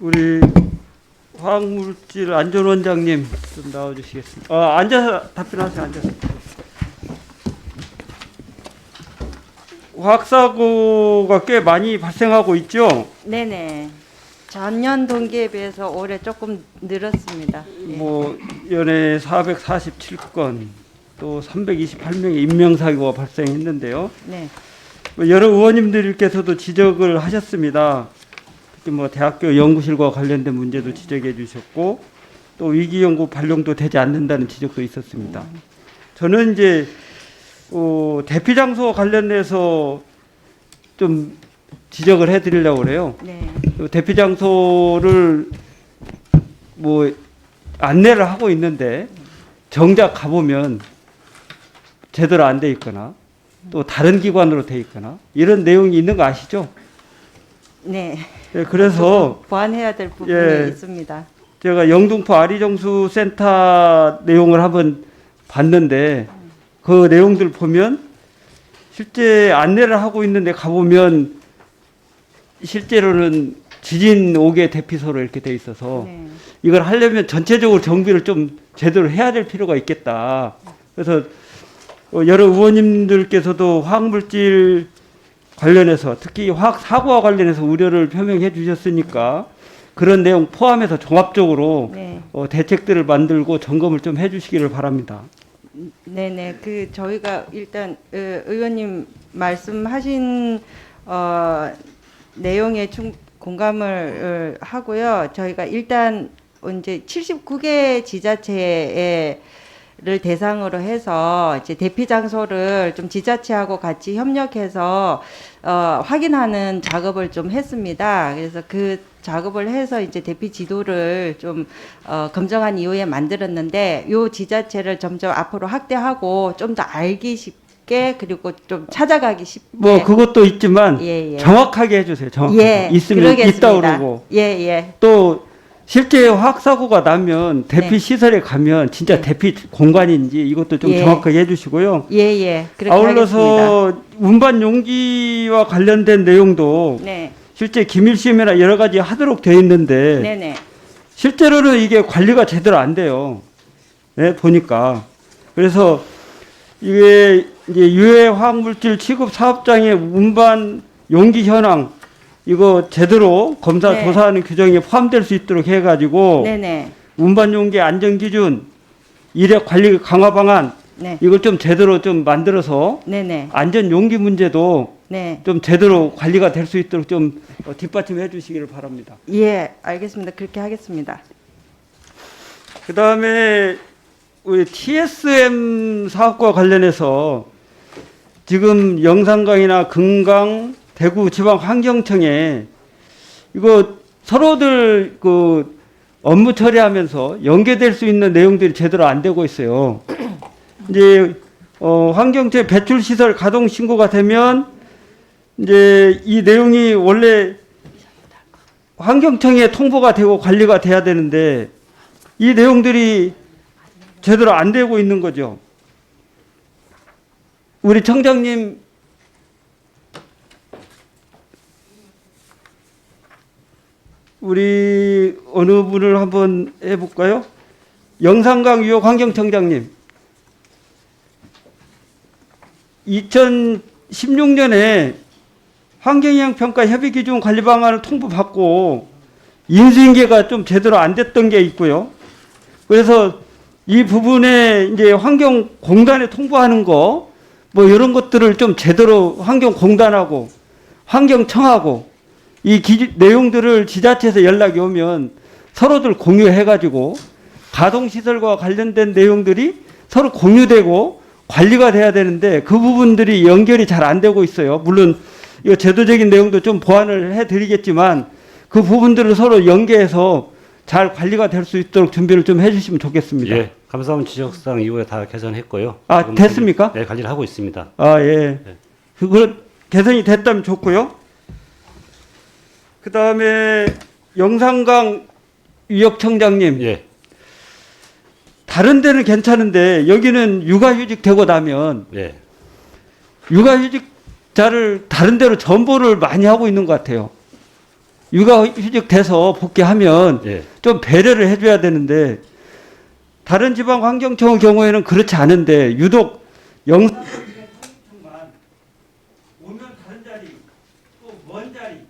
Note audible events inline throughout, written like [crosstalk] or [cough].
우리 화학물질 안전원장님 좀 나와주시겠습니다. 아, 앉아서 답변하세요. 앉아서. 화학사고가 꽤 많이 발생하고 있죠. 네네. 전년 동기에 비해서 올해 조금 늘었습니다. 예. 뭐 연에 447건 또 328명의 인명사고가 발생했는데요. 네. 뭐 여러 의원님들께서도 지적을 하셨습니다. 특히 뭐 대학교 연구실과 관련된 문제도 지적해 주셨고 또 위기 연구 발령도 되지 않는다는 지적도 있었습니다. 저는 이제 어, 대피 장소 관련해서 좀 지적을 해 드리려고 그래요. 네. 그 대피 장소를 뭐 안내를 하고 있는데 정작 가보면 제대로 안 돼 있거나 또 다른 기관으로 돼 있거나 이런 내용이 있는 거 아시죠? 네. 예, 그래서 보완해야 될 부분이 예. 있습니다. 제가 영등포 아리정수 센터 내용을 한번 봤는데 그 내용들 보면 실제 안내를 하고 있는데 가보면 실제로는 지진 5개 대피소로 이렇게 돼 있어서 네. 이걸 하려면 전체적으로 정비를 좀 제대로 해야 될 필요가 있겠다. 그래서 어, 여러 의원님들께서도 화학물질 관련해서 특히 화학 사고와 관련해서 우려를 표명해 주셨으니까 그런 내용 포함해서 종합적으로 네. 어, 대책들을 만들고 점검을 좀 해주시기를 바랍니다. 네네. 그 저희가 일단 어, 의원님 말씀하신 어, 내용에 충 공감을 어, 하고요. 저희가 일단 이제 79개 지자체에 를 대상으로 해서 이제 대피 장소를 좀 지자체하고 같이 협력해서 어, 확인하는 작업을 좀 했습니다. 그래서 그 작업을 해서 이제 대피 지도를 좀 어, 검증한 이후에 만들었는데 요 지자체를 점점 앞으로 확대하고 좀 더 알기 쉽게 그리고 좀 찾아가기 쉽게 뭐 그것도 있지만 예, 예. 정확하게 해주세요. 정확하게 예, 있으면 그러겠습니다. 있다 그러고 예, 예. 또 실제 화학 사고가 나면 대피 네. 시설에 가면 진짜 네. 대피 공간인지 이것도 좀 예. 정확하게 해주시고요. 예, 예. 그렇게 하겠습니다. 아울러서 운반 용기와 관련된 내용도 네. 실제 기밀시험이나 여러 가지 하도록 되어 있는데 네, 네. 실제로는 이게 관리가 제대로 안 돼요. 네, 보니까. 그래서 이게 이제 유해 화학물질 취급 사업장의 운반 용기 현황 이거 제대로 검사 네. 조사하는 규정에 포함될 수 있도록 해가지고 네, 네. 운반 용기 안전 기준, 이력 관리 강화 방안 네. 이걸 좀 제대로 좀 만들어서 네, 네. 안전 용기 문제도 네. 좀 제대로 관리가 될 수 있도록 좀 어, 뒷받침해 주시기를 바랍니다. 예, 알겠습니다. 그렇게 하겠습니다. 그 다음에 우리 TSM 사업과 관련해서 지금 영산강이나 금강, 대구 지방 환경청에 이거 서로들 그 업무 처리하면서 연계될 수 있는 내용들이 제대로 안 되고 있어요. [clears throat] 이제 어, 환경청 배출 시설 가동 신고가 되면 이제 이 내용이 원래 환경청에 통보가 되고 관리가 돼야 되는데 이 내용들이 제대로 안 되고 있는 거죠. 우리 청장님 우리 어느 분을 한번 해볼까요? 영산강 유역 환경청장님. 2016년에 환경영향 평가 협의 기준 관리 방안을 통보받고 인수인계가 좀 제대로 안 됐던 게 있고요. 그래서 이 부분에 이제 환경공단에 통보하는 거, 뭐 이런 것들을 좀 제대로 환경공단하고 환경청하고 이 기, 내용들을 지자체에서 연락이 오면 서로들 공유해가지고 가동시설과 관련된 내용들이 서로 공유되고 관리가 돼야 되는데 그 부분들이 연결이 잘 안 되고 있어요. 물론 이 제도적인 내용도 좀 보완을 해드리겠지만 그 부분들을 서로 연계해서 잘 관리가 될 수 있도록 준비를 좀 해주시면 좋겠습니다. 예, 감사원 지적사항 이후에 다 개선했고요. 아, 됐습니까? 관리, 네, 관리를 하고 있습니다. 아, 예. 네. 그거 개선이 됐다면 좋고요. 그 다음에 영산강 유역청장님, 예, 다른 데는 괜찮은데 여기는 육아휴직 되고 나면 예, 육아휴직자를 다른 데로 전보를 많이 하고 있는 것 같아요. 육아휴직 돼서 복귀하면 예. 좀 배려를 해줘야 되는데 다른 지방 환경청 경우에는 그렇지 않은데 유독 영 오면 다른 자리 또 먼 자리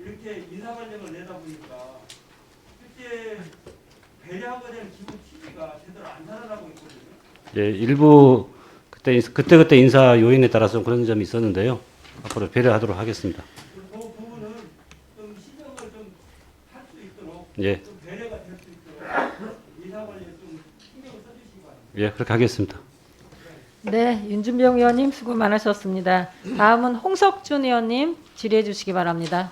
이렇게 인사관령을 내다 보니까 실제 배려하고 되는 기본 취지가 제대로 안 살아나고 있거든요. 예, 일부 그때 그때 그때 인사 요인에 따라서 그런 점이 있었는데요. 앞으로 배려하도록 하겠습니다. 그 부분은 좀 시정을 좀 할 수 있도록 예, 좀 배려가 될 수 있도록 인사관리에 좀 신경을 써주시기 바랍니다. 예, 그렇게 하겠습니다. 네, 윤준병 의원님 수고 많으셨습니다. 다음은 홍석준 의원님 질의해 주시기 바랍니다.